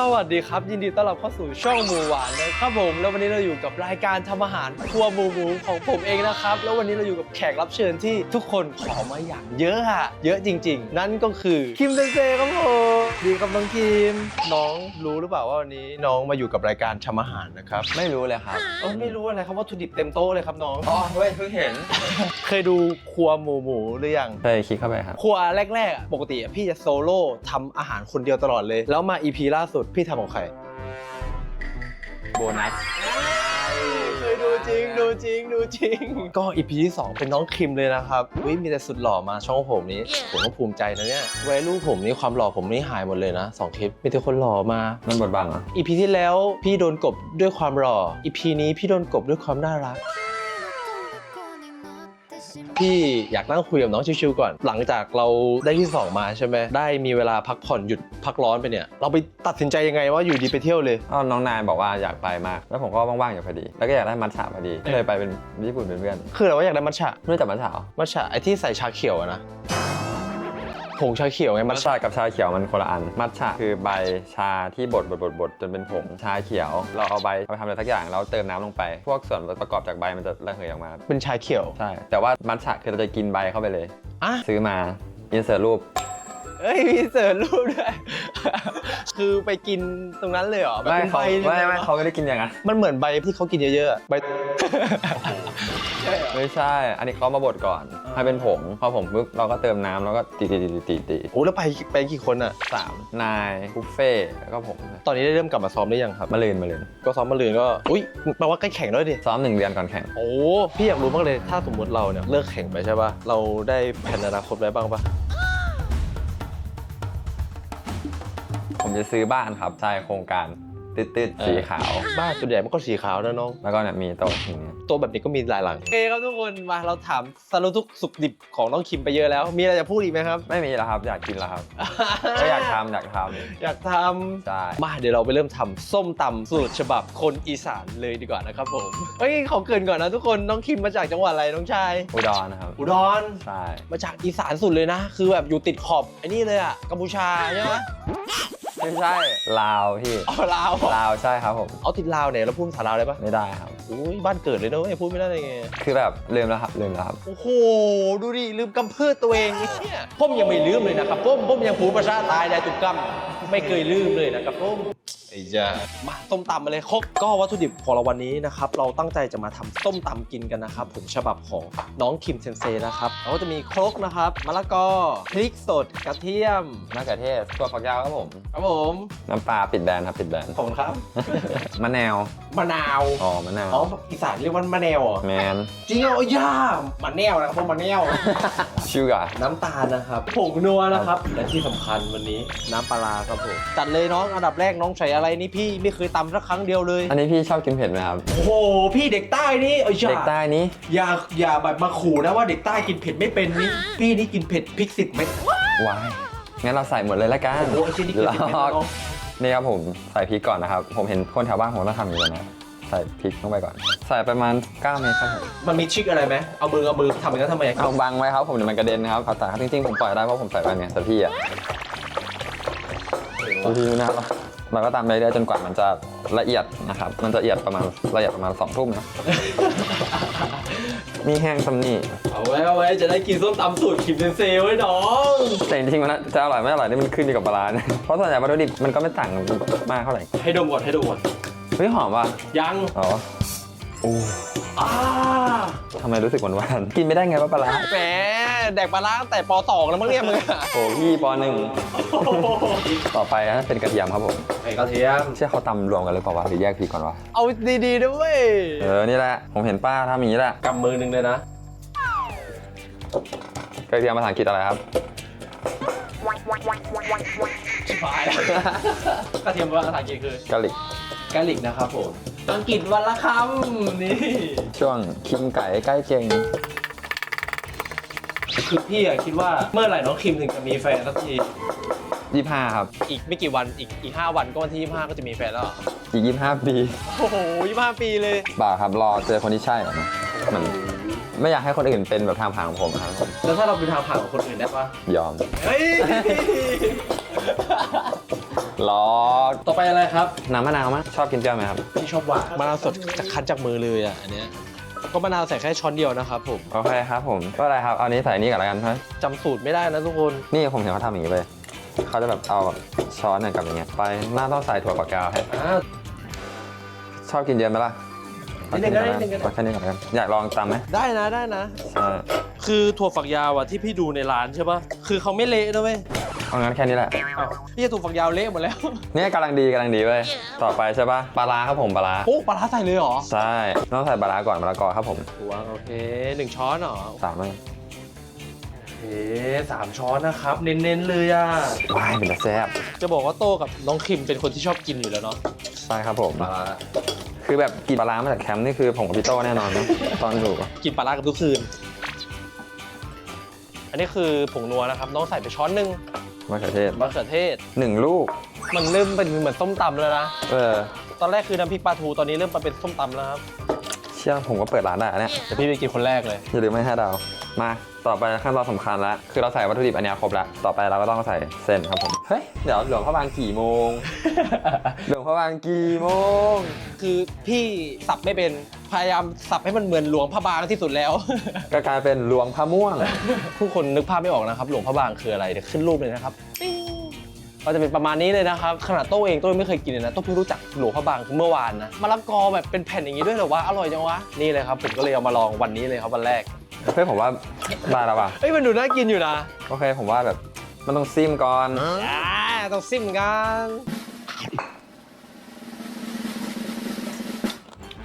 สวัสดีครับ ยินดีต้อนรับเข้าสู่ช่องหมูหวานนะครับผม แล้ววันนี้เราอยู่กับรายการทำอาหารครัวหมูหมูของผมเองนะครับ แล้ววันนี้เราอยู่กับแขกรับเชิญที่ทุกคนขอมาอย่างเยอะอะเยอะจริง ๆ นั่นก็คือคิมเซนเซครับผมดีครับน้องคิมน้องรู้หรือเปล่าว่าวันนี้น้องมาอยู่กับรายการทำอาหารนะครับไม่รู้เลยครับเออไม่รู้อะไรครับวัตถุดิบเต็มโต๊ะเลยครับน้องอ๋อเฮ้ยเพิ่งเห็น เคยดูครัวหมูหมูหรือยังเคยคลิกเข้าไปครับครัวแรกๆอะปกติอะพี่จะโซโล่ทำอาหารคนเดียวตลอดเลย แล้วมาอีพีล่าสุดพี่ทำของใคร โบนัส เคยดูจริงดูจริงดูจริง ก็อีพีที่ 2 เป็นน้องคิมเลยนะครับวิมีแต่สุดหล่อมาช่องผมนี้ ผมก็ภูมิใจนะเนี่ยไว้รูปผมนี่ความหล่อผมนี่หายหมดเลยนะสองคลิปมีแต่คนหล่อมา มันบดบังเหรออีพีที่แล้วพี่โดนกบด้วยความหล่ออีพีนี้พี่โดนกบด้วยความน่ารัก พี่อยากนั่งคุยกับน้องชิวๆก่อน หลังจากเราได้ที่สองมาใช่ไหมได้มีเวลาพักผ่อนหยุดพักร้อนไปเนี่ย เราไปตัดสินใจยังไงว่าอยู่ดีไปเที่ยวเลย อ้าวน้องนายบอกว่าอยากไปมาก แล้วผมก็ว่างๆอยู่พอดี แล้วก็อยากได้มัทฉะพอดีก็เลยไปเป็นญี่ปุ่นเป็นเพื่อนคือเราว่าอยากได้มัทฉะไม่รู้จักมัทฉะเหรอมัทฉะไอที่ใส่ชาเขียวอะนะ ผงชาเขียวไงมัมัททฉะฉะกับชาเขียวมันคนละอัน มัทฉะคือใบชาที่บดบดบดบดจนเป็นผงชาเขียว เราเอาใบเอาไปทำอะไรสักอย่างแล้วเติมน้ำลงไป พวกส่วนประกอบจากใบมันจะระเหยออกมา เป็นชาเขียวใช่ แต่ว่ามัทฉะคือเราจะกินใบเข้าไปเลย อะซื้อมาอินเสิร์ตรูป เอ้ยมีเสิร์ฟรูปด้วย คือไปกินตรงนั้นเลยเหรอแบบไม่เป็นเขาใบเลยไม่ไม่หรอเขาไม่ได้กินอย่างนั้นมันเหมือนใบที่เขากินเยอะๆอะใบใช่เหรอไม่ใช่ อันนี้เขามาบดก่อนอ่าให้เป็นผงพอผงปุ๊บเราก็เติมน้ำแล้วก็ตีตีตีตีตีตีโอ้แล้วไปไปกี่คนอะสามนายบุฟเฟ่ต์แล้วก็ผมตอนนี้ได้เริ่มกลับมาซ้อมหรือยังครับ มาลืนมาลืนก็ซ้อมมาเรือนก็ อุ้ยแปลว่าใกล้แข่งแล้วดิ ซ้อมหนึ่งเดือนก่อนแข่ง โอ้ พี่อยากรู้มากเลย ถ้าสมมุติเราเนี่ยเลิกแข่งไปใช่ป่ะ เราได้แผนอนาคตไว้บ้างปะ ผมจะซื้อบ้านครับใช่โครงการตืดๆสีขาว บ้านส่วนใหญ่มันก็สีขาวนะน้อง แล้วก็เนี่ยมีโต๊ะอย่างเงี้ยตัวแบบนี้ก็มีหลายหลังโอเคครับทุกคนมาเราถามสารทุกข์สุขดิบของน้องคิมไปเยอะแล้ว มีอะไรจะพูดอีกไหมครับ ไม่มีแล้วครับ อยากกินแล้วครับ ก็อยากทำอยากทอยากทำใช่ำมาเดี๋ยวเราไปเริ่มทำส้มตำสูตรฉบับคนอีสานเลยดีกว่านะครับผมเฮ้ยขอเกรินก่อนนะทุกคนน้องคิมมาจากจังหวัดอะไรน้องชาย อุดรนะครับอุดร ใช่มาจากอีสานสุดเลยนะ คือแบบอยู่ติดขอบไอ้นี่เลยอะกัมพูชาใช่ไหม ไม่ใช่ ลาวพี่อ๋อลาวเหรอลาวใช่ครับผมเอาติดลาวเนี่ยเราพูดภาษาลาวได้ปะไม่ได้ครับอุ้ยบ้านเกิดเลยนะเว้ยพูดไม่ได้เลยไงคือแบบลืมแล้วครับลืมแล้วครับโอ้โหดูดิลืมกำพืชตัวเองเนี่ยผมยังไม่ลืมเลยนะครับผมผมยังพูดภาษาตายได้ทุกกำไม่เคยลืมเลยนะครับผม ไอ้จ้ามาต้มตำมาเลยครบก็วัตถุดิบของเราวันนี้นะครับ เราตั้งใจจะมาทำส้มตำกินกันนะครับ ผมฉบับของน้องคิมเซนเซนะครับเราก็จะมีครกนะครับมะละกอพริกสดกระเทียมมะเขือเทศตัวฝักยาวครับผม ครับผมน้ำปลาปิดแบรนด์ครับปิดแบรนด์ขอบคุณครับมะนาวมะนาวอ๋อมะนาวอ๋ออีสานเรียกว่ามะแนวเหรอแมนจริงเหรอย่ามะแนวนะครับผมมะแนวชูกาน้ำตาลนะครับผงนัวนะครับและที่สำคัญวันนี้น้ำปลาร้าครับผมจัดเลยน้องอันดับแรกน้องใช้อะไรนี่พี่ไม่เคยตำสักครั้งเดียวเลย อันนี้พี่ชอบกินเผ็ดไหมครับ โอ้โห พี่เด็กใต้นี่เอ้ยอย่าเด็กใต้นี้อย่าอย่าแบบมาขู่นะว่าเด็กใต้กินเผ็ดไม่เป็นนี่พี่นี่กินเผ็ดพริกสิบเม็ดวายงั้นเราใส่หมดเลยละกันโอ้โหไอ้เช่นนี่กินหลสิบเม็ดอกน้องนี่ครับผมใส่พริกก่อนนะครับ ผมเห็นคนแถวบ้านผมต้องทำอย่างนี้เลยนะใส่พริกลงไปก่อน ใส่ประมาณ9เม็ดครับผมมันมีทริคอะไรไหมเอามือเอามือทำอย่างนั้นทำไมเอาบังไว้ครับผมเดี๋ยวมันกระเด็นนะครับเอาแต่ครับจริงๆผมปล่อยได้เพราะผมใส่ไปเนี่ยแต่พี่อะพี่นะครับ เราก็ตามไปเรื่อยๆจนกว่ามันจะละเอียดนะครับ มันจะละเอียดประมาณละเอียดประมาณสองทุ่มนะนี่แห้งซัมนี่เอาไว้เอาไว้จะได้กินส้มตำสูตรคิมเซนเซไว้น้องแต่จริงๆมันจะอร่อยไม่อร่อยนี่มันขึ้นอยู่กับปลาร้านะเพราะส่วนใหญ่วัตถุดิบมันก็ไม่ต่างกันมากเท่าไหร่ให้ดมก่อนให้ดมก่อนเฮ้ยหอมว่ะยังอ๋อโอ้อ่า ทำไมรู้สึกหวานๆกินไม่ได้ไงว่าปลาร้าแหมแดกปลาร้าตั้งแต่ปสองแล้วมั้งเนี่ยมึงอะโอ้พี่ปหนึ่งต่อไปนะเป็นกระเทียมครับผมไอ้กระเทียมเชื่อเขาตำรวมกันเลยเปล่าวะหรือแยกพริกก่อนวะเอาดีๆด้วยเออนี่แหละผมเห็นป้าทำอย่างนี้แหละกำมือหนึ่งเลยนะกระเทียมภาษาอังกฤษอะไรครับชิบหายแล้วกระเทียมภาษาอังกฤษคือกะหรี่กะหลิกนะครับผม อังกฤษวันละคำนี่ช่วงคิมไก่ใกล้เจงคือพี่อะคิดว่าเมื่อไหร่น้องคิมถึงจะมีแฟนสักทียี่ห้าครับ อีกไม่กี่วันอีกอีกห้าวันก็วันที่ยี่ห้าก็จะมีแฟนแล้วเหรออีกยี่ห้าปีโอ้โหยี่ห้าปีเลยบ่าครับรอเจอคนที่ใช่อะเนอะมันไม่อยากให้คนอื่นเป็นแบบทางผ่านของผมครับแล้วถ้าเราเป็นทางผ่านของคนอื่นได้ปะยอม เฮ้ย ล็อกต่อไปอะไรครับน้ำมะนาวมั้ยชอบกินเปรี้ยวไหมครับที่ชอบหวานมะนาวสดจากคั้นจากมือเลยอะอันเนี้ยก็มะนาวใส่แค่ช้อนเดียวนะครับผมโอเคครับผมก็อะไรครับเอานี้ใส่นี่ก่อนแล้วกันฮะจำสูตรไม่ได้นะทุกคนนี่ผมเห็นเขาทำอย่างนี้เลยเขาจะแบบเอาช้อนเนี่ยกับอย่างเงี้ยไปหน้าต้องใส่ถั่วฝักยาวให้อ่าชอบกินเย็นไหมล่ะ นิดนึงก็ได้นิดนึงก็ได้เอาแค่นี้ก่อนแล้วกันอยากลองตำไหมได้นะได้นะ ใช่คือถั่วฝักยาวอะที่พี่ดูในร้านใช่ปะคือเขาไม่เละนะเว้ยเอางั้นแค่นี้แหละ อ้าวพี่จะถั่วฝักยาวเละหมดแล้วเนี่ยกำลังดีกำลังดีเว้ยต่อไปใช่ปะปลาร้าครับผมปลาร้าโอ้ปลาร้าใส่เลยเหรอใช่ต้องใส่ปลาร้าก่อนมะละกอครับผมถั่วโอเคหนึ่งช้อนเหรอสามเลยโอเคสามช้อนนะครับ เน้นๆเลยอะว้ายเป็นแต่แซ่บจะบอกว่าโตกับน้องคิมเป็นคนที่ชอบกินอยู่แล้วเนาะใช่ครับผมปลาร้า คือแบบกินปลาร้ามาจากแคมป์นี่คือผมกับพี่โต้แน่นอนนะตอนอยู่ กินปลาร้ากับทุกคืน อันนี้คือผงนัวนะครับน้องใส่ไปช้อนหนึ่งมะเขือเทศมะเขือเทศ หนึ่งลูก มันเริ่มเป็นเหมือนส้มตำแล้วนะ เออ ตอนแรกคือน้ำพริกปลาทูตอนนี้เริ่มมาเป็นส้มตำแล้วครับ เชื่อผมก็เปิดร้านได้อะเนี่ยเดี๋ยวพี่ไปกินคนแรกเลย อย่าลืมไม่ให้ดาว มาต่อไปขั้นตอนสำคัญแล้วคือเราใส่วัตถุดิบอันเนี้ยครบแล้ว ต่อไปเราก็ต้องใส่เส้นครับผม เฮ้ย เดี๋ยวหลวงพ่อบางกี่โมง หลวงพ่อบางกี่โมง คือพี่สับไม่เป็น พยายามสับให้มันเหมือนหลวงพระบางที่สุดแล้ว ก็กลายเป็นหลวงพระม่วง ผู้คนนึกภาพไม่ออกนะครับ หลวงพระบางคืออะไรเดี๋ยวขึ้นรูปเลยนะครับปิ้ง ก็จะเป็นประมาณนี้เลยนะครับ ขนาดโต้เองโต้ยังไม่เคยกินเลยนะโต้เพิ่งรู้จักหลวงพระบางคือเมื่อวานนะมะละกอแบบเป็นแผ่นอย่างนี้ด้วยเหรอวะอร่อยจังวะนี่เลยครับผมก็เลยเอามาลองวันนี้เลยครับวันแรกเพื่อนผมว่าได้แล้วป่ะเอ้ยมันดูน่ากินอยู่นะโอเคผมว่าแบบมันต้องซิมก่อนอ่าต้องซิมกัน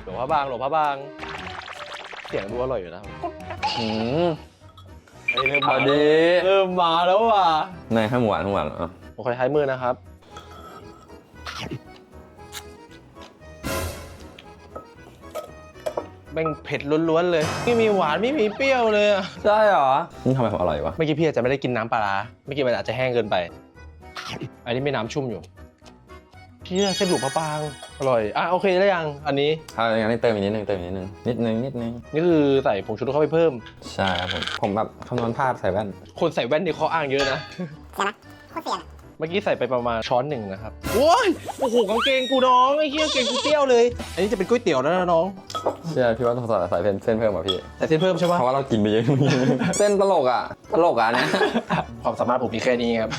หลวงพระบางหลวงพระบาง เสียงดูอร่อยอยู่นะอืมเฮ้ยเริ่มพอมาดีเริ่มมาแล้วว่ะในให้หวานหวานอะ ผมขอใช้มือนะครับ แม่งเผ็ดล้วนๆเลย ไม่มีหวานไม่มีเปรี้ยวเลยอะใช่เหรอนี่ทำไมผมอร่อยวะ เมื่อกี้พี่อาจจะไม่ได้กินน้ำปลาร้าเมื่อกี้มันอาจจะแห้งเกินไป อันนี้ไม่น้ำชุ่มอยู่พี่เส้นหลูกพระปาง อร่อย อะโอเคได้ยัง อันนี้ ถ้าอย่างนั้นเติมอีกนิดนึงเติมอีกนิดนึงนิดนึงนิดนึงนี่คือใส่ผงชูรสเข้าไปเพิ่ม ใช่ครับผม ผมแบบคำนวณพลาดใส่แว่น คนใส่แว่นนี่เขาอ้างเยอะนะ ใช่ไหมโคตรเสียน เมื่อกี้ใส่ไปประมาณช้อนหนึ่งนะครับโอ้ยโอ้โหกางเกงกูน้องไอ้เหี้ยกางเกงกูเปรี้ยวเลย อันนี้จะเป็นก๋วยเตี๋ยวแล้วนะน้องเชื่อพี่ว่าต้องใส่ใส่เส้นเส้นเพิ่มอะพี่ใส่เส้นเพิ่มใช่ปะเพราะว่าเรากินไปเยอะ เส้นตลกอะตลกอะเนี่ยความสามารถผมมีแค่นี้ครับ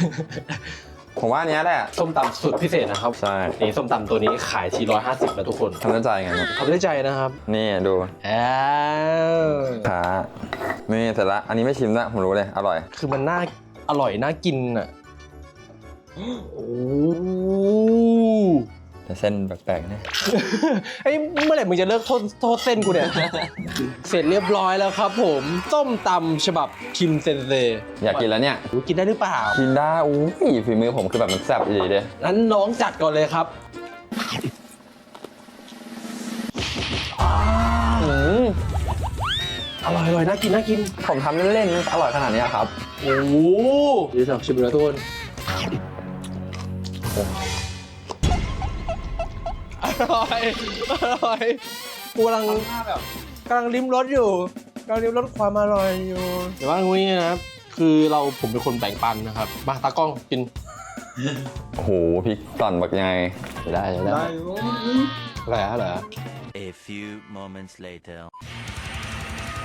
ผมว่าอันเนี้ยแหละส้มตำสุดพิเศษนะครับใช่นี่ส้มตำตัวนี้ขายทีร้อยห้าสิบนะทุกคนทำด้วยใจไงเนี่ยทำด้วยใจนะครับนี่ดูอ้าวขานี่เสร็จละอันนี้ไม่ชิมนะผมรู้เลยอร่อย คือมันน่าอร่อยน่ากินอะ โอ้แต่เส้นแปลกๆเนี่ยไอ้ยเมื่อไหร่มึงจะเลิกโทษโทษเส้นกูเนี่ย เสร็จเรียบร้อยแล้วครับผมส้มตำฉบับคิมเซนเซอยากกินแล้วเนี่ยรู้กินได้หรือเปล่า กินได้อู้ยฝีมือผมคือแบบมันแซ่บอีเด้นั้นน้องจัดก่อนเลยครับอืมอร่อยอร่อยน่ากินน่ากิน ผมทำเล่นๆมันอร่อยขนาดเนี้ยครับ โอ้โหดีสับชิมแล้วทุกคน อร่อยอร่อยกูกำลังกำลังลิ้มรสอยู่กำลังลิ้มรสความอร่อยอยู่แต่ว่างี้นะครับ คือเราผมเป็นคนแบ่งปันนะครับ มาตากล้องกินโอ้โหพริกตอนบักยังไงใช้ได้ใช้ได้อะไรอะอะไรอะ A few moments later.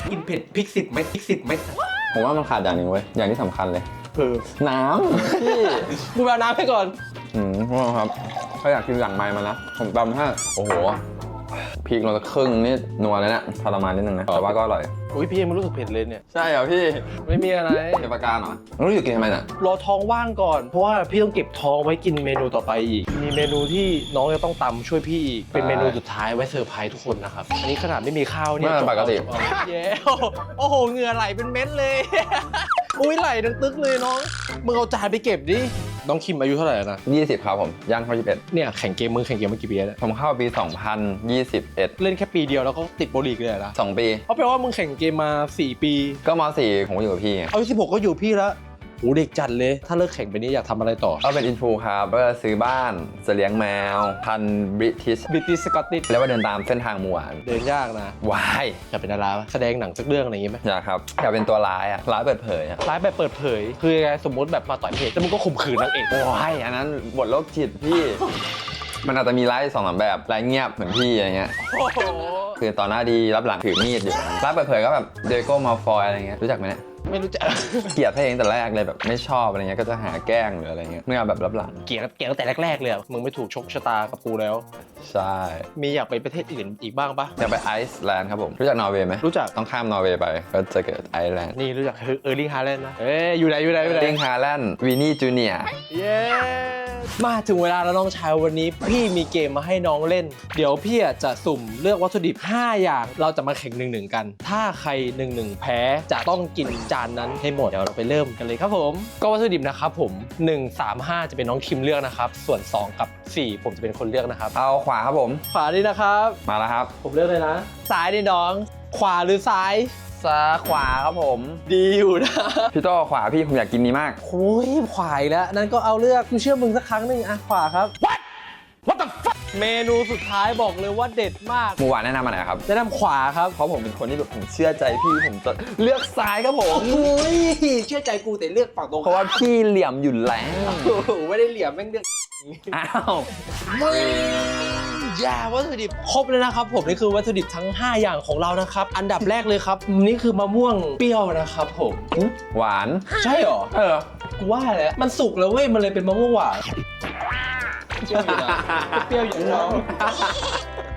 กินเผ็ดพริกสิบเม็ดพริกสิบเม็ดผมว่ามันขาดอย่างหนึ่งเว้ยอย่างที่สำคัญเลย คือน้ำพี่กูไปเอาน้ำให้ก่อนอืม พวกเราครับ ถ้าอยากกินหลังไม้มานะผมตำให้โอ้โหพริกเราจะครึ่งนี่นัวเลยนะทรมานนิดนึงนะแต่ว่าก็อร่อยอุ้ยพี่ยังไม่รู้สึกเผ็ดเลยเนี่ย ใช่เหรอพี่ไม่มีอะไรเทปากาเหรอรู้อยู่กินทำไมน่ะรอท้องว่างก่อนเพราะว่าพี่ต้องเก็บท้องไว้กินเมนูต่อไปอีก มีเมนูที่น้องจะต้องตำช่วยพี่อีกเป็นเมนูสุดท้ายไว้เซอร์ไพรส์ทุกคนนะครับ อันนี้ขนาดไม่มีข้าวเนี่ยไม่ปกติเอาเย้โอ้โหเหงื่อไหลเป็นเม็ดเลย อุ้ยไหลดังตึกเลยน้องมึงเอาจานไปเก็บดิ น้องคิมอายุเท่าไหร่แล้วนะ20 ครับผมย่างเข้า21 เนี่ยแข่งเกมมึงแข่งเกมมากี่ปีแล้วเนี่ยผมเข้าปี 2021 เล่นแค่ปีเดียวแล้วก็ติดโปรลีกเลยเหรอนะ2ปี เพราะแปลว่ามึงแข่งเกมมา 4 ปี ก็ม .4 ผมก็อยู่กับพี่ไงเอาสิบหกก็อยู่พี่แล้ว โหเด็กจัดเลย ถ้าเลิกแข่งไปนี้อยากทำอะไรต่อ ก็เป็นอินฟูครับก็ซื้อบ้านจะเลี้ยงแมว พันบริทิชบิติสกอตติแล้วก็เดินตามเส้นทางหมู่หวานเดินยากนะวายอยากเป็นดาราปะแสดงหนังสักเรื่องอะไรอย่างงี้ไหมอยากครับอยากเป็นตัวร้ายอะร้ายเปิดเผยอะร้ายแบบเปิดเผย คือยังไงสมมติแบบมาต่อยเพจแล้วมึงก็ข่มขืนนางเอกวายอันนั้นบทโรคจิตพี่ มันอาจจะมีร้ายสองสามแบบร้ายเงียบเหมือนพี่อะไรเงี้ย โอ้โห คือตอนหน้าดีรับหลังถือมีดอยู่ร้ายเปิดเผยก็แบบเดโก้มาฟอยอะไรเงี้ยรู้จักไหมเนี่ย ไม่รู้จัก เกลียดพระเองแต่แรกเลยแบบไม่ชอบอะไรเงี้ยก็จะหาแกล้งหรืออะไรเงี้ยไม่เอาแบบรับหลังเกลียดเกลียดตั้งแต่แรกๆเลยอะมึงไม่ถูกชกชะตากับกูแล้ว ใช่มีอยากไปประเทศอื่นอีกบ้างปะอยากไปไอซ์แลนด์ครับผมรู้จักนอร์เวย์ไหมรู้จัก ต้องข้ามนอร์เวย์ไปก็จะเกิดไอซ์แลนด์นี่รู้จักเออร์ลิงฮาแลนด์นะเอ้ยอยู่ไหนอยู่ไหนอยู่ไหนลิงฮาแลนด์วีนี่จูเนียเย้ มาถึงเวลาแล้วน้องชายวันนี้ พี่มีเกมมาให้น้องเล่น เดี๋ยวพี่อะจะสุ่มเลือกวัตถุดิบ 5 อย่าง เราจะมาแข่งหนึ่งหนึ่งกัน ถ้าใครหนึ่งหนึ่งแพ้จะต้องกินจานนั้นให้หมดเดี๋ยวเราไปเริ่มกันเลยครับผม ก็วัตถุดิบนะครับผม 1 3 5 จะเป็นน้องคิมเลือกนะครับ ส่วน 2 กับ 4 ผมจะเป็นคนเลือกนะครับเอาขวาครับผม ขวานี่นะครับ มาแล้วครับ ผมเลือกเลยนะ ซ้ายนี่น้อง ขวาหรือซ้าย ซ้ายขวาครับผม ดีอยู่นะ พี่โตขวาพี่ผมอยากกินนี้มาก โอ้ยขวาอีกแล้วนั้นก็เอาเลือกกูเชื่อมึงสักครั้งหนึ่งอะขวาครับ What What the fuck เมนูสุดท้ายบอกเลยว่าเด็ดมากหมูหวานแนะนำมาไหนครับ แนะนำขวาครับเพราะผมเป็นคนที่แบบผมเชื่อใจพี่ผมจะเลือกซ้ายครับผม โอ้ยเชื่อใจกูแต่เลือกฝั่งตรงเพราะว่าพี่เหลี่ยมอยู่แล้ว โอ้โหไม่ได้เหลี่ยมแม่งเลือก อ้าว มึง อย่าวัตถุดิบครบเลยนะครับผมนี่คือวัตถุดิบทั้ง 5 อย่างของเรานะครับ อันดับแรกเลยครับ นี่คือมะม่วงเปรี้ยวนะครับผมหวาน ใช่เหรอ เออ กูว่าแล้วมันสุกแล้วเว้ย มันเลยเป็นมะม่วงหวานเปรี้ยวอยู่นะเปรี้ยวอยู่นะน้อง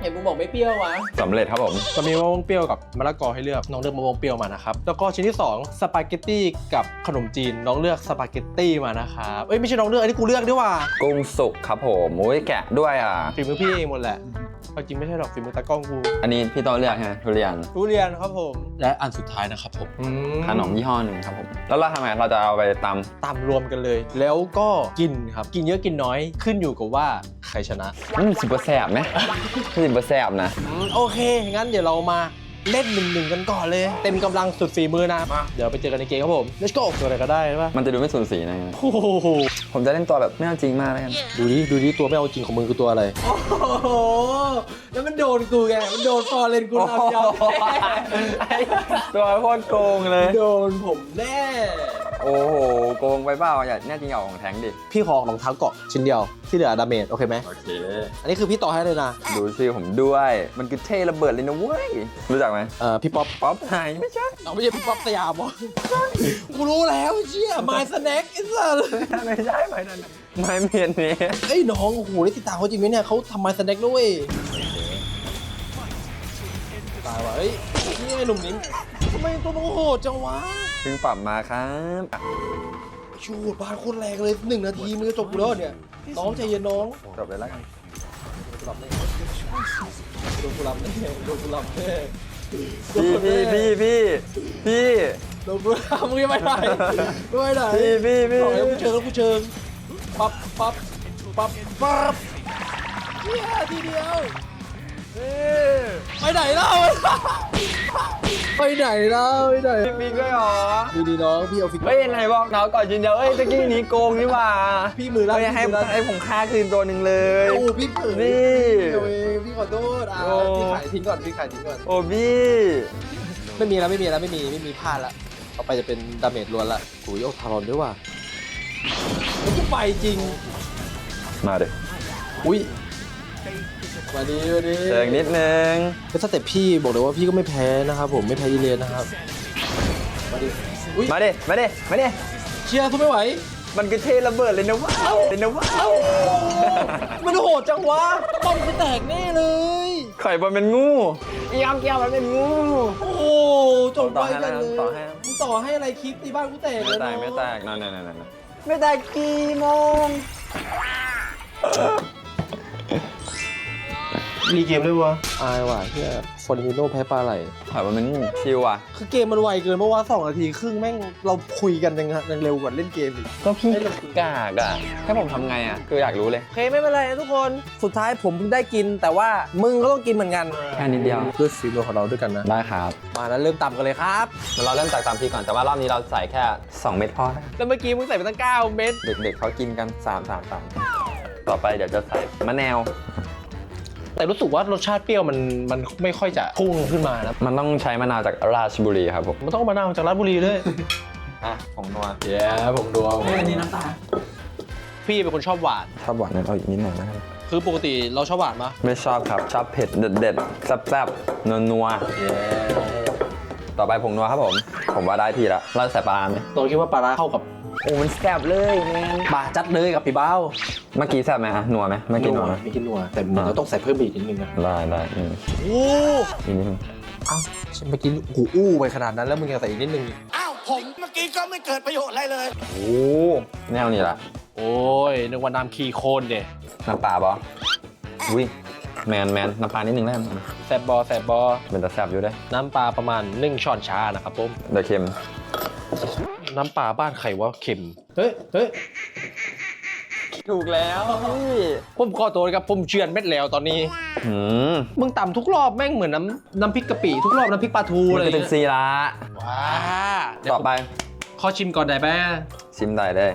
เห็นมึงบอกไม่เปรี้ยววะสำเร็จครับผมจะมีมะม่วงเปรี้ยวกับมะละกอให้เลือกน้องเลือกมะม่วงเปรี้ยวมานะครับแล้วก็ชิ้นที่2สปาเกตตี้กับขนมจีนน้องเลือกสปาเกตตี้มานะครับเอ้ยไม่ใช่น้องเลือกอันนี้กูเลือกด้วยว่ะกุ้งสุกครับผมโอ้ยแกะด้วยอะฝีมือพี่เองหมดแหละ เอาจริงไม่ใช่หรอกฝีมือตากล้องกูอันนี้พี่โตเลือกฮะทุเรียน ทุเรียนครับผมและอันสุดท้ายนะครับผมอืขนมยี่ห้อหนึ่งครับผม แล้วเราทำไงเราจะเอาไปตำตามรวมกันเลย แล้วก็กินครับ กินเยอะกินน้อยขึ้นอยู่กับว่าใครชนะอืมสิบเปอร์แสบไหมสิบเปอร์แสบนะ อืมโอเคงั้นเดี๋ยวเรามา เล่นหนึ่งหนึ่งกันก่อนเลย เต็มกำลังสุดฝีมือนะเดี๋ยวไปเจอกันในเกมครับผม let's go ตัวอะไรก็ได้ใช่ปะมันจะดูไม่สูญสีนะ โอ้โหผมจะเล่นตัวแบบไม่เอาจริงมากแล้วกัน ดูดิดูดิตัวไม่เอาจริงของมึงคือตัวอะไร โอ้โห แล้วมันโดนกูไง มันโดนฟอร์เรนกูทำยับตัวโคตรโกงเลย โดนผมแน่โอ้โห โกงไปเปล่าอย่าแน่จริงเอาของแทงดิ พี่ขอรองเท้าเกาะชิ้นเดียวที่เหลือดาเมจโอเคไหมโอเค อันนี้คือพี่ต่อให้เลยนะดูชื่อผมด้วย มันคือเท่ระเบิดเลยนะเว้ย รู้จักไหมเอ่อพี่ป๊อปป๊อปไฮไม่ใช่เอาไม่ใช่พี่ป๊อปสยามเหรอกูรู้แล้วเชี่ย My Snack ไอ้สัสไม่ใช่ไม่นั่นไม่เมียนนี้เอ้ยน้องโอ้โหได้ติดตามเขาจริงไหมเนี่ยเขาทำ My Snack ด้วยตายว่ะเฮ้ยนี่ไอ้หนุ่มนิ้ม ทำไมตัวมึงโหดจังวะเพิ่งปรับมาครับชูดบานโคตรแรงเลยหนึ่งนาทีมือจบกูแล้วเนี่ยน้องใจเย็นน้องจบเลยแล้วกันโดนกูรับแน่โดนกูรับแน่พี่พี่พี่พี่พี่โดนกูรับมึงยังไม่ได้ไม่ได้พี่พี่พี่ต่อยแล้วกูเชิงแล้วกูเชิงปั๊บปั๊บปั๊บปั๊บเฮียทีเดียว ไปไหนเล่าไปไหนเล่าไปไหนพี่พี่ก็หรอดูดีน้องพี่เอาฟิกเฮ้ยไหนบอกเนาก่อนจริงเดียวเอ้ยตะกี้นี้โกงนี่หว่าพี่มือลั่นเฮ้ยให้พี่มือลั่นให้ผมฆ่าคืนตัวหนึ่งเลยโอ้พี่เผลอนี่เดี๋ยวเองพี่ขอโทษอะโอ้พี่ขายทิ้งก่อนพี่ขายทิ้งก่อนโอ้พี่ไม่มีแล้วไม่มีแล้วไม่มีไม่มีพลาดละต่อไปจะเป็นดาเมจล้วนละอุ้ยโอ้ทารอนด้วยว่ะแล้วกูไปจริงมาเดี๋ยวอุ้ย มาดีมาดีเจออีกนิดนึงก็สเต็ปพี่บอกเลยว่าพี่ก็ไม่แพ้นะครับผมไม่แพ้อีเลนนะครับมาดิอุ้ยมาดิมาดิมาดิเชียร์ทุกไม่ไหว มันคือเทระเบิดเลยนะว้าวเลยนะว้าวมันโหดจังวะป้อมไปแตกแน่เลยไข่บอลเป็นงูยอมเกี่ยวมันเป็นงู โอ้โหจบต่ไปอให้กันเลยต่อให้มึงต่อให้อะไรคลิปตีบ้านกูแตกไม่เลยแตกเนาะไม่แตกนั่นนั่นนั่นนั่นไม่แตกกี่โมง รีเกมด้วยวะอายว่ะเฮียฟอร์นิโนแพ้ปลาไหล ถอยว่ามันชิวอะ คือเกมมันไวเกินเมื่อวานสองนาทีครึ่งแม่งเราคุยกันยังยังเร็วกว่าเล่นเกมอีก ก็พี่กากอะแค่ผมทำไงอะ คืออยากรู้เลย โอเคไม่เป็นไรนะทุกคน สุดท้ายผมเพิ่งได้กิน แต่ว่ามึงก็ต้องกินเหมือนกัน แค่นิดเดียว ด้วยฝีมือของเราด้วยกันนะ ได้ครับมาแล้วเริ่มต่ำกันเลยครับเดี๋ยวเราเริ่มจากตามพี่ก่อนแต่ว่ารอบนี้เราใส่แค่ 2 เม็ดพอนะแล้วเมื่อกี้มึงใส่ไปตั้ง 9 เม็ดเด็กๆเขากินกัน 3 3 3 ต่อไปเดี๋ยวจะใส่มะนาว แต่รู้สึกว่ารสชาติเปรี้ยวมันมันไม่ค่อยจะพุ่งขึ้นมานะมันต้องใช้มะนาวจากราชบุรีครับผม มันต้องมะนาวจากราชบุรีเลยอะผมนัวเย้ผมดูเอาอันนี้น้ำตาลพี่เป็นคนชอบหวาน ชอบหวานนั้นเอาอีกนิดหน่อยนะครับคือปกติเราชอบหวานปะไม่ชอบครับ ชอบเผ็ดเด็ดๆแซ่บๆนัวๆต่อไปผงนัวครับผม ผมว่าได้ทีละเราจะใส่ปลาร้าไหมเราคิดว่าปลาร้าเข้ากับ โอ้มันแซ่บเลยแมนปลาจัดเลยกับพี่เบ้าเมื่อกี้แซ่บไหมอะนัวไหมเมื่อกี้นัวไหมไม่กินนัวแต่เหมือนเราต้องใส่เพิ่มอีกนิดนึงนะได้ได้อืมโอ้อีกนิดนึงเอ้าฉันเมื่อกี้หูอู้ไปขนาดนั้นแล้วมึงยังใส่อีกนิดนึงอ้าวผมเมื่อกี้ก็ไม่เกิดประโยชน์อะไรเลยโอ้แนวนี้ละโอ้ยนึกว่าน้ำคีโคนเด้น้ำปลาบออุ้ยแมนแมนน้ำปลานิดนึงได้ไหมแซบบอแซบบอเป็นแต่แซ่บอยู่เด้ น้ำปลาประมาณ1ช้อนชานะครับผมเดี๋ยวเค็ม น้ำปลาบ้านใครว่าเค็ม เฮ้ยเฮ้ยถูกแล้วพี่ผมขอตัวนะครับผมเชือนเม็ดแล้วตอนนี้หืมมึงต่ำทุกรอบแม่งเหมือนน้ำน้ำพริกกะปิทุกรอบน้ำพริกปลาทูมันเลยจะเป็นซีละว้าเดี๋ยวต่อไป ขอชิมก่อนได้ไหมชิมได้เลย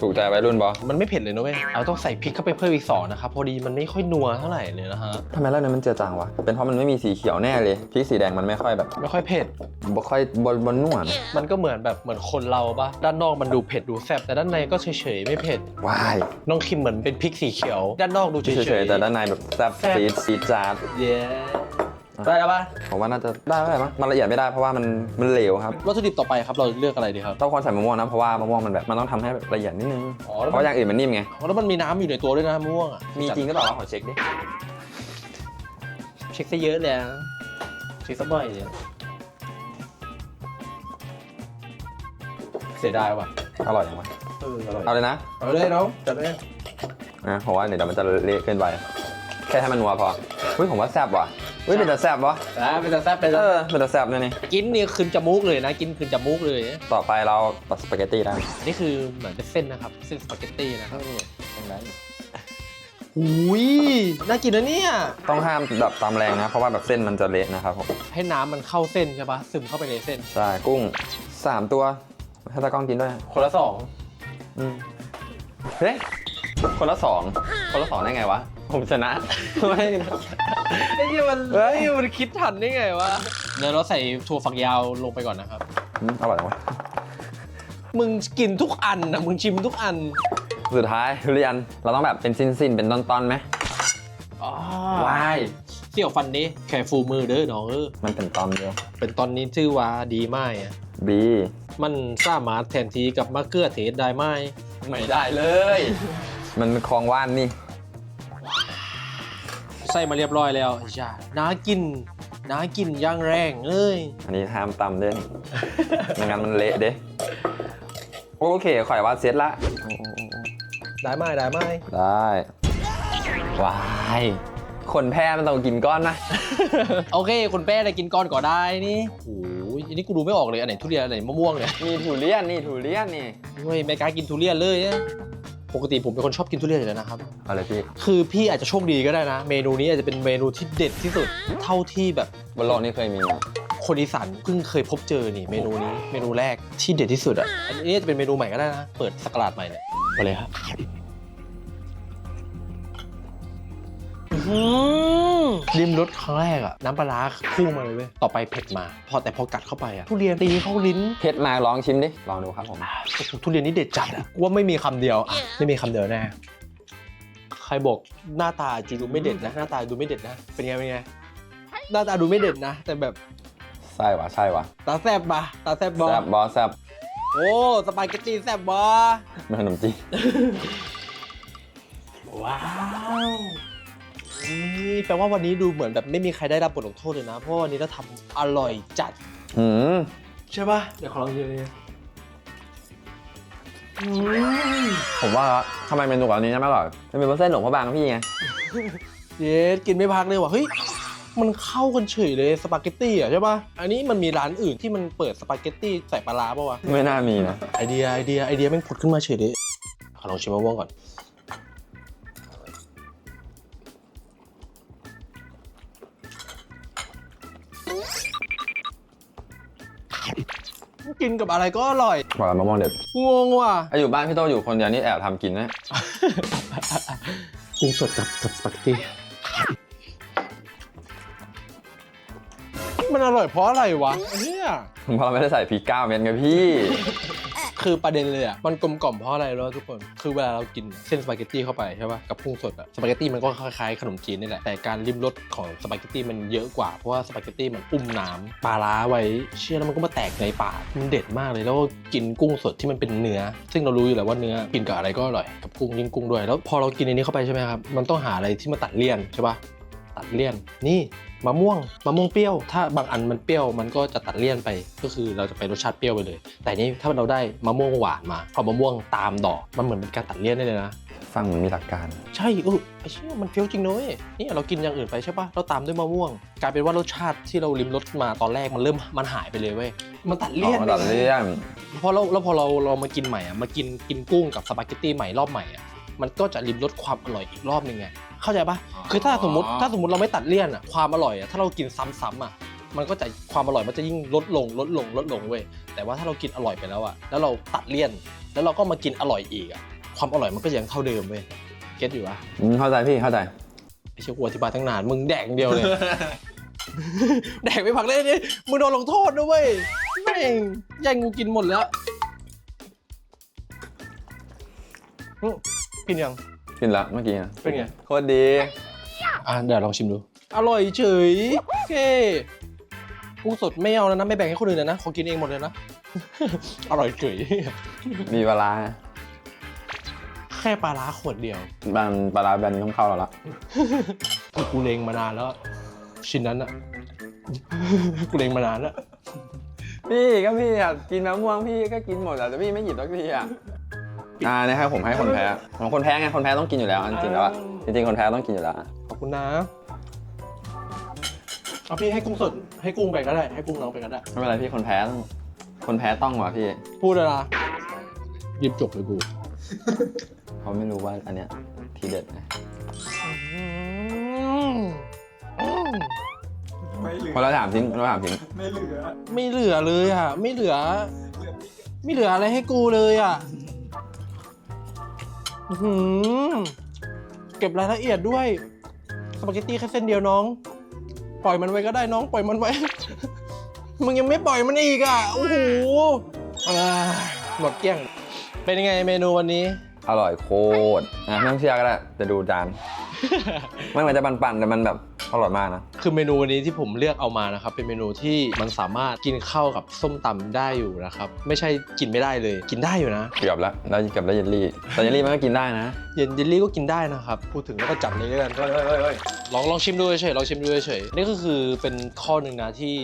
ถูกใจวัยรุ่นบอมันไม่เผ็ดเลยนะเว้ยเราต้องใส่พริกเข้าไปเพิ่มอีกสองนะครับพอดีมันไม่ค่อยนัวเท่าไหร่เลยนะฮะทำไมรอบนี้มันเจือจางวะ เป็นเพราะมันไม่มีสีเขียวแน่เลยพริกสีแดงมันไม่ค่อยแบบไม่ค่อยเผ็ดบ่ค่อยบนบนนวลมันก็เหมือนแบบเหมือนคนเราปะด้านนอกมันดูเผ็ดดูแซ่บแต่ด้านในก็เฉยๆไม่เผ็ดวายน้องคิมเหมือนเป็นพริกสีเขียว ด้านนอกดูเฉยๆเฉยๆแต่ด้านในแบบแซ่บแซ่บซีดซีดจาดเย้ ได้แล้วปะผมว่าน่าจะได้ไหมมั้งมันละเอียดไม่ได้เพราะว่ามันมันเหลวครับวัตถุดิบต่อไปครับเราเลือกอะไรดีครับต้องควรใส่มะม่วงนะเพราะว่ามะม่วงมันแบบมันต้องทำให้แบบละเอียดนิดนึงอ๋อแล้วมันเพราะอย่างอื่นมันนิ่มไงแล้วมันมีน้ำอยู่ในตัวด้วยนะมะม่วงอะมีจริงก็ต่อว่าขอเช็คดิเช็คซะเยอะแล้วเช็คซะบ่อยเลยเสียดายว่ะอร่อยจังวะเอออร่อยเอาเลยนะเอาเลยน้องจัดเลยนะผมว่าเดี๋ยวมันจะเละเกินไปแค่ให้มันนัวพอเฮ้ยผมว่าแซ่บว่ะ เฮ้ยเป็นแต่แซ่บวะอ่าเป็นแต่แซ่บเป็นเอแต่อเป็นแต่แซ่บเนี่ยนี่กินนี่คืนจมูกเลยนะ กินคืนจมูกเลยต่อไปเราตัดสปาเกตตี้ได้อันนี่คือเหมือนเป็นเส้นนะครับ เส้นสปาเกตตี้นะครับยังไงอุ้ยน่ากินนะเนี่ย ต้องห้ามแบบตามแรงนะ เพราะว่าแบบเส้นมันจะเละนะครับผมให้น้ำมันเข้าเส้นใช่ปะซึมเข้าไปในเส้น ใช่กุ้งสามตัวให้ตากล้องกินด้วย คนละสอง อืมเฮ้ยคนละสองคนละสองได้ไงวะผมชนะไม่ไอ้ที่มันเฮ้ยไอ้มันคิดทันได้ไงวะเดี๋ยวเราใส่ถั่วฝักยาวลงไปก่อนนะครับ อืมอร่อยจังวะมึงกินทุกอันนะมึงชิมทุกอันสุดท้ายทุเรียนเราต้องแบบเป็นสิ้นๆเป็นตอนๆไหมอ๋อวายเสี่ยวฟันนี้แค่ฟูมือเด้อน้องเออมันเป็นตอนเดียว เป็นตอนนี้ชื่อว่าดีไหมอะบีมันสามารถแทนทีกับมะเขือเทศได้ไหมไม่ได้เลย มันคลองว่านนี่ ใส่มาเรียบร้อยแล้วจ้าน้ากินน้ากินอย่างแรงเอ้ยอันนี้ห้ามตำด้วยนี่ไม่งั้นมันเละเด้โอเคข่อยว่าเสร็จละ ได้ไหมได้ไหมได้วายคนแพ้มันต้องกินก้อนนะ โอเค คนแป้ได้กินก้อนก่อนได้นี่โอ้ยอันนี้กูดูไม่ออกเลย อันไหนทุเรียนอันไหนมะม่วงเนี่ยมีทุเรียนนี่ทุเรียนนี่เฮ้ยไม่กล้ากินทุเรียนเลยอะ ปกติผมเป็นคนชอบกินทุเรียนอยู่แล้วนะครับเอาเลยพี่ คือพี่อาจจะโชคดีก็ได้นะ เมนูนี้อาจจะเป็นเมนูที่เด็ดที่สุดเท่าที่แบบบนโลกนี่เคยมีไหมคนอีสานเพิ่งเคยพบเจอนี่เมนูนี้เมนูแรกที่เด็ดที่สุดอะอันนี้จะเป็นเมนูใหม่ก็ได้นะ เปิดสกราดใหม่เนี่ยมาเลยครับ ริมรสครั้งแรกอะน้ำปลาร้าพุ่งมาเลยเว้ยต่อไปเผ็ดมา พอแต่พอกัดเข้าไปอะทุเรียนตีเข้าลิ้นเพชรมาลองชิมดิ ลองดูครับผม ทุเรียนนี่เด็ดจัดอะกูว่าไม่มีคำเดียวอะไม่มีคำเดียวแน่ใครบอกหน้าตาจูดูไม่เด็ดนะ หน้าตาดูไม่เด็ดนะ เป็นไงเป็นไงหน้าตาดูไม่เด็ดนะ แต่แบบใช่วะใช่วะตาแซบปะตาแซบบอแซบบอสแซบโอ้สปาเกตตี้แซบบอมันขนมจีนว้าวนี่ แปลว่าวันนี้ดูเหมือนแบบไม่มีใครได้รับบทลงโทษเลยนะ เพราะว่าวันนี้เราทำอร่อยจัด หืมใช่ปะเดี๋ยวขอลองเยอะเลยอืมผมว่าทำไมเมนูแบบนี้นะมากกว่ามันเป็นเส้นหลวงพระบางพี่ไงเย็ดกินไม่พักเลยว่ะเฮ้ยมันเข้ากันเฉยเลยสปาเกตตี้อะใช่ปะอันนี้มันมีร้านอื่นที่มันเปิดสปาเกตตี้ใส่ปลาร้าปะวะไม่น่ามีนะไอเดียไอเดียไอเดียแม่งผุดขึ้นมาเฉยเลยขอลองชิมมะม่วงก่อน กินกับอะไรก็อร่อยบอกแล้วมะม่วงเด็ดงงว่ะไออยู่บ้านพี่โตอยู่คนเดียวนี่แอบทำกินนะกุ้งสดกับกับสปาเกตตี้มันอร่อยเพราะอะไรวะเนี่ย เพราะเราไม่ได้ใส่พริกเก้าเม็ดไงพี่ คือประเด็นเลยอะมันกลมกล่อมเพราะอะไรรู้ไหมทุกคน คือเวลาเรากินเส้นสปาเกตตี้เข้าไปใช่ป่ะกับกุ้งสดอะสปาเกตตี้มันก็คล้ายๆขนมจีนนี่แหละแต่การริมรสของสปาเกตตี้มันเยอะกว่าเพราะว่าสปาเกตตี้มันอุ้มน้ำปลาร้าไว้เชื่อแล้วมันก็มาแตกในปากมันเด็ดมากเลยแล้วก็กินกุ้งสดที่มันเป็นเนื้อ ซึ่งเรารู้อยู่แล้วว่าเนื้อกินกับอะไรก็อร่อยกับกุ้งยิ่งกุ้งด้วย แล้วพอเรากินอันนี้เข้าไปใช่ไหมครับมันต้องหาอะไรที่มาตัดเลี่ยนใช่ป่ะตัดเลี่ยนนี่ มะม่วงมะม่วงเปรี้ยว ถ้าบางอันมันเปรี้ยวมันก็จะตัดเลี่ยนไป ก็คือเราจะไปรสชาติเปรี้ยวไปเลย แต่นี่ถ้าเราได้มะม่วงหวานมาเอามะม่วงตามดอกมันเหมือนเป็นการตัดเลี่ยนได้เลยนะฟังเหมือนมีหลักการ ใช่เออไอ้เชี่ยมันเฟี้ยวจริงนะเว้ยนี่เรากินอย่างอื่นไปใช่ปะเราตามด้วยมะม่วง กลายเป็นว่ารสชาติที่เราลิมรสมาตอนแรกมันเริ่มมันหายไปเลยเว้ยมันตัดอ๋เลี่ยนอตัดเลี่ยนพอเราแล้วพอเราเรามากินใหม่อะมากินกินกุ้งกับสปาเกตตี้ใหม่รอบใหม่อะ มันก็จะลิมรสความอร่อยอีกรอบหนึ่งไงเข้าใจปะคือถ้าสมมติถ้าสมมติเราไม่ตัดเลี่ยนอะความอร่อยอะถ้าเรากินซ้ำๆอะมันก็จะความอร่อยมันจะยิ่งลดลงลดลงลดลงเว้ยแต่ว่าถ้าเรากินอร่อยไปแล้วอะแล้วเราตัดเลี่ยน แล้วเราก็มากินอร่อยอีกอะความอร่อยมันก็ยังเท่าเดิมเว้ยเก็ตอยู่ปะอืมเข้าใจพี่เข้าใจไอ้เชี่ยกูอธิบายตั้งนานมึงแดกอย่างเดียวเลยแดกไม่พักเลยนี่มึงโดนลงโทษด้วยเวยแม่งแย่งกูกินหมดแล้วอื้อ กินยัง กินละเมื่อกี้อะเป็นไง โคตรดี อะเดี๋ยวลองชิมดู อร่อยเฉยโอเคกุ้งสดไม่เอาแล้วนะ ไม่แบ่งให้คนอื่นเลยนะขอกินเองหมดเลยนะ อร่อยเฉย มีปลาร้าแค่ปลาร้าขวดเดียวบานปลาร้าแบรนด์นี้ต้องเข้าเราละกูเลงมานานแล้ว ชิ้นนั้นอะ กูเลงมานานแล้วพี่ก็พี่อะกินมะม่วงพี่ก็กินหมดอะแต่พี่ไม่หยิบสักทีอะ อ่านะครับผมให้คนแพ้ของคนแพ้ไงคนแพ้ต้องกินอยู่แล้วอันจริงแล้วอะจริงๆคนแพ้ต้องกินอยู่แล้วอะขอบคุณนะเอาพี่ให้กุ้งสดให้กุ้งไปก็ได้ ให้กุ้งน้องไปก็ได้ ไม่เป็นไรพี่คนแพ้ต้องคนแพ้ต้องว่ะพี่พูดเลยนะรีบจบเลยกูเขาไม่รู้ว่าอันเนี้ยทีเด็ดไงพอเราถามทิ้งเราถามทิ้งไม่เหลือเลยอะ ไม่เหลือ ไม่เหลืออะไรให้กูเลยอะ อื้อหือเก็บรายละเอียดด้วยสปาเกตตี้แค่เส้นเดียวน้อง ปล่อยมันไว้ก็ได้น้องปล่อยมันไว้ มึงยังไม่ปล่อยมันอีกอะโอ้โหอ่าหมดเกลี้ยง เป็นยังไงเมนูวันนี้ อร่อยโคตรอะไม่ต้องเชียร์ก็ได้จะดูจาน ไม่เหมือนจะปั่นๆแต่มันแบบ อร่อยมากนะ คือเมนูวันนี้ที่ผมเลือกเอามานะครับ เป็นเมนูที่มันสามารถกินเข้ากับส้มตำได้อยู่นะครับ ไม่ใช่กินไม่ได้เลย กินได้อยู่นะ เกือบแล้วแล้วเกือบได้เยลลี่ แต่เยลลี่มันก็กินได้นะ เย็นเยลลี่ก็กินได้นะครับ พูดถึงแล้วก็จัดเลยแล้วกันลองลองชิมดูเฉยๆลองชิมดูเฉยๆนี่ก็คือเป็นข้อหนึ่งนะที่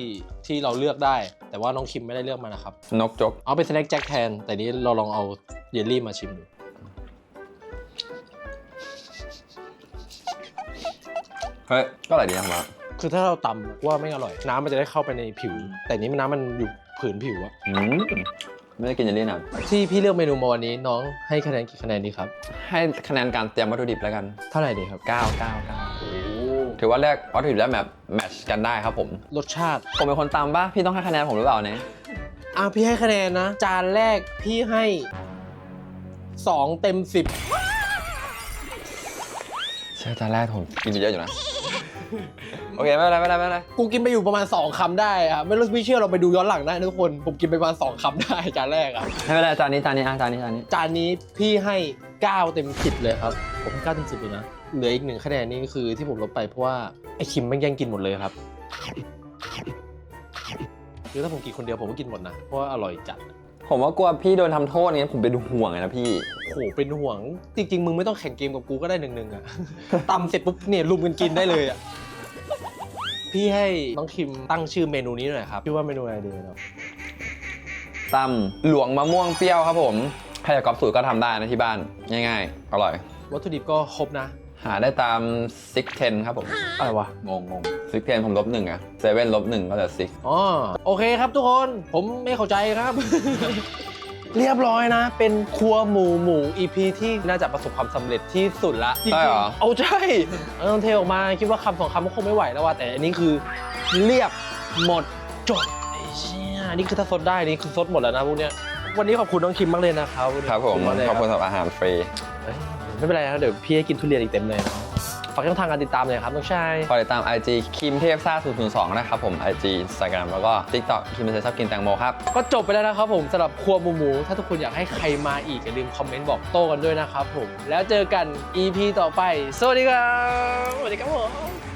ที่เราเลือกได้ แต่ว่าน้องคิมไม่ได้เลือกมานะครับนกจกเอาเป็นสแน็คแจ็คแทนแต่นี้เราลองเอาเยลลี่มาชิมดู เฮ้ยก็อร่อยดีนะผมว่าคือถ้าเราตำว่าไม่อร่อย น้ำมันจะได้เข้าไปในผิว แต่นี้มันน้ำมันอยู่ผืนผิวอะอืมไม่ได้กินเยลลี่นานที่พี่เลือกเมนูมาวันนี้น้องให้คะแนนกี่คะแนนดีครับ ให้คะแนนการเตรียมวัตถุดิบแล้วกัน เท่าไหร่ดีครับ9 9 9ถือว่าแรกวัตถุดิบแล้วแบบแมทช์กันได้ครับผม รสชาติผมเป็นคนตามป่ะพี่ต้องให้คะแนนผมหรือเปล่าเนี่ยอะพี่ให้คะแนนนะ จานแรกพี่ให้สองเต็มสิบใช่จานแรกผมกินไปเยอะอยู่นะ โอเคไม่เป็นไรไม่เป็นไรไม่เป็นไรกูกินไปอยู่ประมาณ 2คำได้อะไม่รู้ไม่เชื่อเราไปดูย้อนหลังได้นะทุกคน ผมกินไปประมาณ 2คำได้จานแรกอะไม่เป็นไรจานนี้จานนี้อะจานนี้จานนี้ จานนี้พี่ให้ 9 เต็ม 10 เลยครับ ผมให้9เต็ม10เลยนะ เหลืออีกหนึ่งคะแนนนี่คือที่ผมลบไปเพราะว่าไอ้คิมแม่งแย่งกินหมดเลยครับคือถ้าผมกินคนเดียวผมก็กินหมดนะเพราะว่าอร่อยจัด ผมว่ากลัวพี่โดนทำโทษงี้ผมเป็นห่วงไงนะพี่ โหเป็นห่วง จริง ๆ มึงไม่ต้องแข่งเกมกับกูก็ได้หนึ่งหนึ่งอะ ตำเสร็จปุ๊บเนี่ยลุมกันกินได้เลยอะพี่ให้น้องคิมตั้งชื่อเมนูนี้หน่อยครับชื่อว่าเมนูอะไรดีครับตำหลวงมะม่วงเปรี้ยวครับผมรจะก๊อปสูตรก็ทำได้นะที่บ้าน ง่ายๆ อร่อย วัตถุดิบก็ครบนะ หาได้ตามซิกเทนครับผม อะไรวะ งงงซิกเทนผมลบหนึ่งอะเซเว่นลบหนึ่งก็เหลือซิกอ๋อโอเคครับทุกคนผมไม่เข้าใจครับ เรียบร้อยนะ เป็นครัวหมูหมู EP ที่น่าจะประสบความสำเร็จที่สุดละจริงใช่เหรอๆเอาใช่เออเทออกมาคิดว่าคำสองคำก็คงไม่ไหวแล้วว่ะแต่อันนี้คือเรียบหมดจดไอ้เชี่ยนี่คือถ้าซดได้นี่คือซดหมดแล้วนะพวกเนี้ยวันนี้ขอบคุณน้องคิมมากเลยนะครับวันนี้ครับผมากเลยขอบคุณสำหรับอาหารฟรี เอ้ย ไม่เป็นไรครับเดี๋ยวพี่ให้กินทุเรียนอีกเต็มเลยฝากช่องทางการติดตามหน่อยครับน้องชายพอติดตาม IG คิมเทพซ่า002 นะครับผม IG Instagram แล้วก็ TikTok คิมเป็นชอบกินแตงโมครับ ก็จบไปแล้วนะครับผมสำหรับครัวหมูหมู ถ้าทุกคนอยากให้ใครมาอีกอย่าลืมคอมเมนต์บอกโต้กันด้วยนะครับผม แล้วเจอกัน EP ต่อไป สวัสดีครับ สวัสดีครับผม